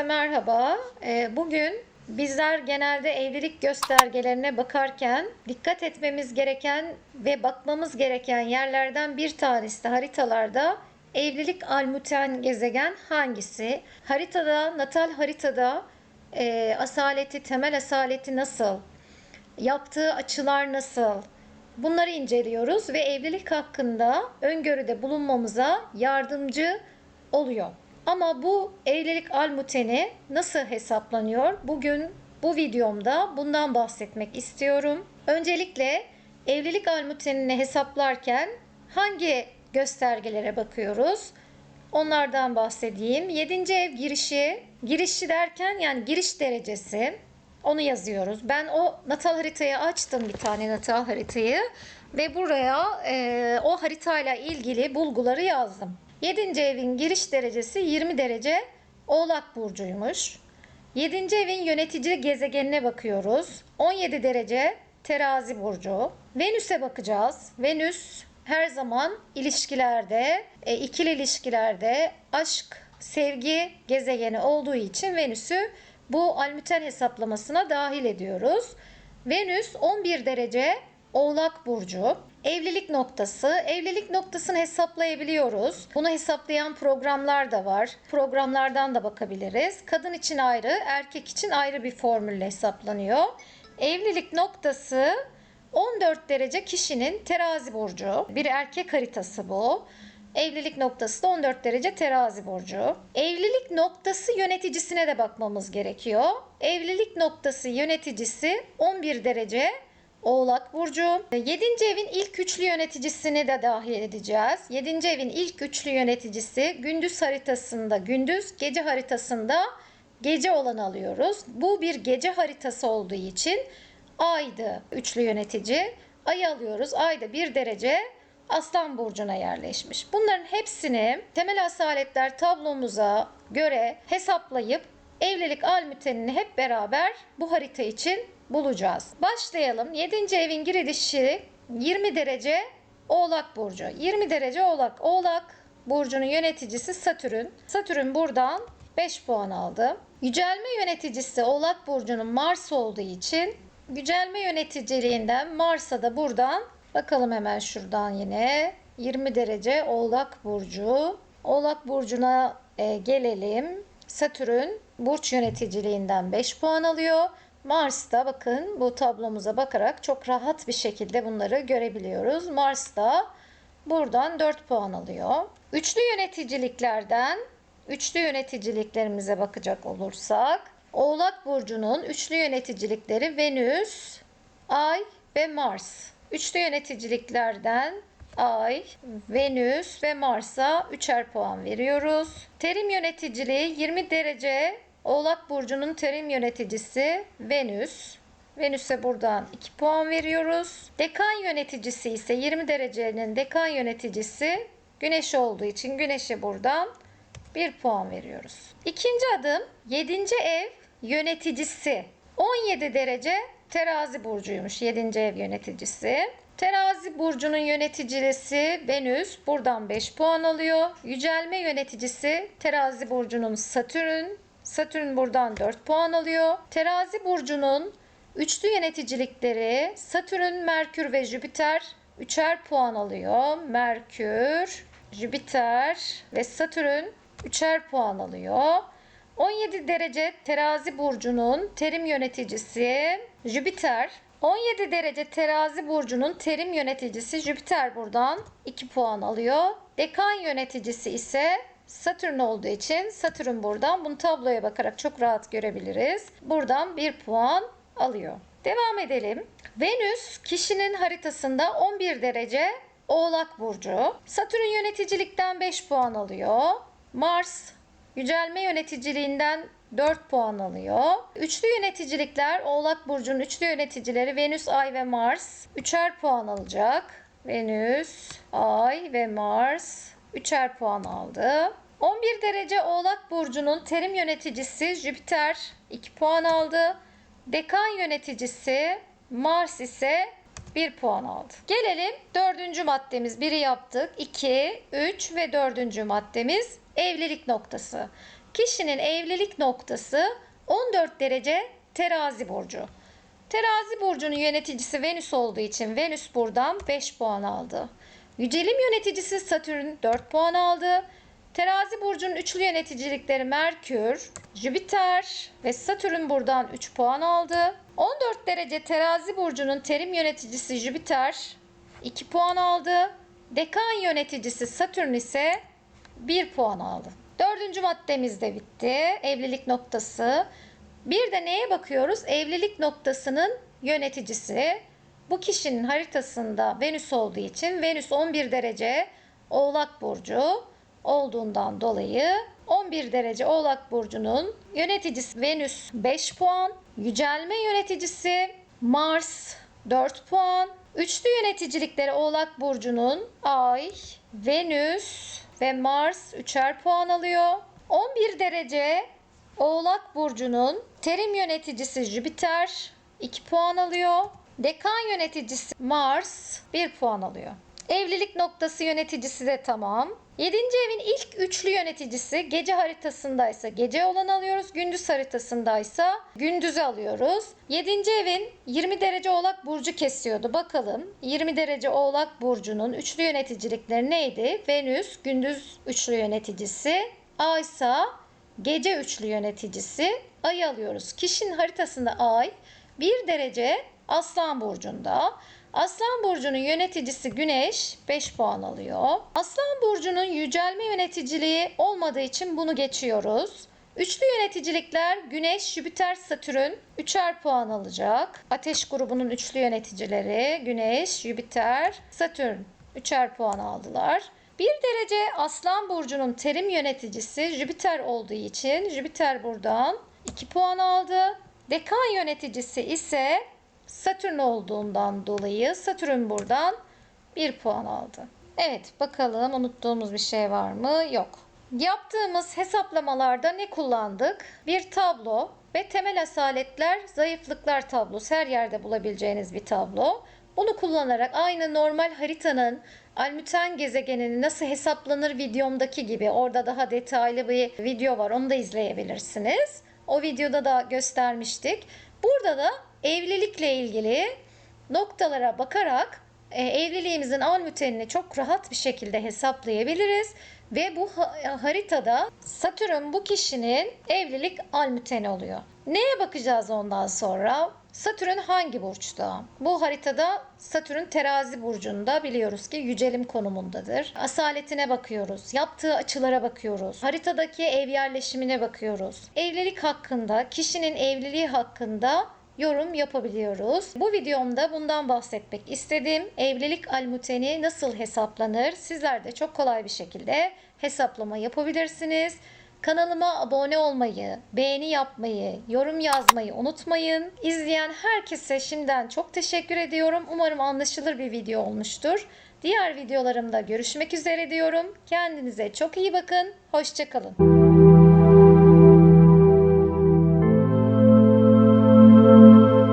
Herkese merhaba. Ee, Bugün bizler genelde evlilik göstergelerine bakarken dikkat etmemiz gereken ve bakmamız gereken yerlerden bir tanesi de haritalarda evlilik almuten gezegen hangisi? Haritada, natal haritada e, asaleti, temel asaleti nasıl? Yaptığı açılar nasıl? Bunları inceliyoruz ve evlilik hakkında öngörüde bulunmamıza yardımcı oluyor. Ama bu evlilik almuteni nasıl hesaplanıyor? Bugün bu videomda bundan bahsetmek istiyorum. Öncelikle evlilik almutenini hesaplarken hangi göstergelere bakıyoruz? Onlardan bahsedeyim. 7. ev girişi, girişi derken yani giriş derecesi onu yazıyoruz. Ben o natal haritayı açtım bir tane natal haritayı ve buraya e, o haritayla ilgili bulguları yazdım. 7. evin giriş derecesi 20 derece Oğlak burcuymuş. 7. evin yönetici gezegenine bakıyoruz. 17 derece Terazi burcu. Venüs'e bakacağız. Venüs her zaman ilişkilerde, e, ikili ilişkilerde aşk, sevgi gezegeni olduğu için Venüs'ü bu almüten hesaplamasına dahil ediyoruz. Venüs 11 derece Oğlak burcu. Evlilik noktası. Evlilik noktasını hesaplayabiliyoruz. Bunu hesaplayan programlar da var. Programlardan da bakabiliriz. Kadın için ayrı, erkek için ayrı bir formülle hesaplanıyor. Evlilik noktası 14 derece kişinin terazi burcu. Bir erkek haritası bu. Evlilik noktası da 14 derece terazi burcu. Evlilik noktası yöneticisine de bakmamız gerekiyor. Evlilik noktası yöneticisi 11 derece Oğlak Burcu. 7. evin ilk üçlü yöneticisini de dahil edeceğiz. 7. evin ilk üçlü yöneticisi gündüz haritasında gündüz, gece haritasında gece olan alıyoruz. Bu bir gece haritası olduğu için aydı üçlü yönetici. Ayı alıyoruz. Ayda bir derece Aslan Burcu'na yerleşmiş. Bunların hepsini temel asaletler tablomuza göre hesaplayıp evlilik almütenini hep beraber bu harita için bulacağız. Başlayalım. 7. evin girilişi 20 derece Oğlak Burcu. 20 derece Oğlak. Oğlak Burcu'nun yöneticisi Satürn. Satürn buradan 5 puan aldı. Yücelme yöneticisi Oğlak Burcu'nun Mars olduğu için yücelme yöneticiliğinden Mars'a da buradan bakalım hemen şuradan yine 20 derece Oğlak Burcu. Oğlak Burcu'na e, gelelim. Satürn burç yöneticiliğinden 5 puan alıyor. Mars'ta bakın bu tablomuza bakarak çok rahat bir şekilde bunları görebiliyoruz. Mars'ta buradan 4 puan alıyor. Üçlü yöneticiliklerden üçlü yöneticiliklerimize bakacak olursak Oğlak burcunun üçlü yöneticilikleri Venüs, Ay ve Mars. Üçlü yöneticiliklerden Ay, Venüs ve Mars'a üçer puan veriyoruz. Terim yöneticiliği 20 derece Oğlak Burcu'nun terim yöneticisi Venüs. Venüs'e buradan 2 puan veriyoruz. Dekan yöneticisi ise 20 derecenin dekan yöneticisi Güneş olduğu için Güneş'e buradan 1 puan veriyoruz. İkinci adım 7. ev yöneticisi. 17 derece terazi burcuymuş 7. ev yöneticisi. Terazi burcunun yöneticisi Venüs buradan 5 puan alıyor. Yücelme yöneticisi terazi burcunun Satürn. Satürn buradan 4 puan alıyor. Terazi burcunun üçlü yöneticilikleri Satürn, Merkür ve Jüpiter 3'er puan alıyor. Merkür, Jüpiter ve Satürn 3'er puan alıyor. 17 derece terazi burcunun terim yöneticisi Jüpiter. 17 derece terazi burcunun terim yöneticisi Jüpiter buradan 2 puan alıyor. Dekan yöneticisi ise Satürn olduğu için Satürn buradan bunu tabloya bakarak çok rahat görebiliriz. Buradan 1 puan alıyor. Devam edelim. Venüs kişinin haritasında 11 derece Oğlak burcu. Satürn yöneticilikten 5 puan alıyor. Mars yücelme yöneticiliğinden 4 puan alıyor. Üçlü yöneticilikler Oğlak burcunun üçlü yöneticileri Venüs, Ay ve Mars 3'er puan alacak. Venüs, Ay ve Mars 3'er puan aldı. 11 derece Oğlak burcunun terim yöneticisi Jüpiter 2 puan aldı. Dekan yöneticisi Mars ise 1 puan aldı. Gelelim dördüncü maddemiz. Biri yaptık. 2, 3 ve dördüncü maddemiz evlilik noktası. Kişinin evlilik noktası 14 derece terazi burcu. Terazi burcunun yöneticisi Venüs olduğu için Venüs buradan 5 puan aldı. Yücelim yöneticisi Satürn 4 puan aldı. Terazi burcunun üçlü yöneticilikleri Merkür, Jüpiter ve Satürn buradan 3 puan aldı. 14 derece terazi burcunun terim yöneticisi Jüpiter 2 puan aldı. Dekan yöneticisi Satürn ise 1 puan aldı. Dördüncü maddemiz de bitti. Evlilik noktası. Bir de neye bakıyoruz? Evlilik noktasının yöneticisi. Bu kişinin haritasında Venüs olduğu için Venüs 11 derece Oğlak Burcu olduğundan dolayı 11 derece Oğlak Burcu'nun yöneticisi Venüs 5 puan, yücelme yöneticisi Mars 4 puan, üçlü yöneticilikleri Oğlak Burcu'nun Ay, Venüs ve Mars 3'er puan alıyor. 11 derece Oğlak Burcu'nun terim yöneticisi Jüpiter 2 puan alıyor. Dekan yöneticisi Mars 1 puan alıyor. Evlilik noktası yöneticisi de tamam. 7. evin ilk üçlü yöneticisi gece haritasındaysa gece olan alıyoruz. Gündüz haritasındaysa gündüzü alıyoruz. 7. evin 20 derece oğlak burcu kesiyordu. Bakalım 20 derece oğlak burcunun üçlü yöneticilikleri neydi? Venüs gündüz üçlü yöneticisi. Ay ise gece üçlü yöneticisi. Ayı alıyoruz. Kişinin haritasında ay 1 derece Aslan burcunda. Aslan burcunun yöneticisi Güneş 5 puan alıyor. Aslan burcunun yücelme yöneticiliği olmadığı için bunu geçiyoruz. Üçlü yöneticilikler Güneş, Jüpiter, Satürn 3'er puan alacak. Ateş grubunun üçlü yöneticileri Güneş, Jüpiter, Satürn 3'er puan aldılar. Bir derece Aslan burcunun terim yöneticisi Jüpiter olduğu için Jüpiter buradan 2 puan aldı. Dekan yöneticisi ise Satürn olduğundan dolayı Satürn buradan 1 puan aldı. Evet bakalım unuttuğumuz bir şey var mı? Yok. Yaptığımız hesaplamalarda ne kullandık? Bir tablo ve temel asaletler, zayıflıklar tablosu her yerde bulabileceğiniz bir tablo. Bunu kullanarak aynı normal haritanın Almüten gezegenini nasıl hesaplanır videomdaki gibi orada daha detaylı bir video var onu da izleyebilirsiniz. O videoda da göstermiştik. Burada da evlilikle ilgili noktalara bakarak e, evliliğimizin almütenini çok rahat bir şekilde hesaplayabiliriz. Ve bu ha- haritada Satürn bu kişinin evlilik almüteni oluyor. Neye bakacağız ondan sonra? Satürn hangi burçta? Bu haritada Satürn terazi burcunda biliyoruz ki yücelim konumundadır. Asaletine bakıyoruz. Yaptığı açılara bakıyoruz. Haritadaki ev yerleşimine bakıyoruz. Evlilik hakkında, kişinin evliliği hakkında yorum yapabiliyoruz. Bu videomda bundan bahsetmek istedim. Evlilik almuteni nasıl hesaplanır? Sizler de çok kolay bir şekilde hesaplama yapabilirsiniz. Kanalıma abone olmayı, beğeni yapmayı, yorum yazmayı unutmayın. İzleyen herkese şimdiden çok teşekkür ediyorum. Umarım anlaşılır bir video olmuştur. Diğer videolarımda görüşmek üzere diyorum. Kendinize çok iyi bakın. Hoşçakalın.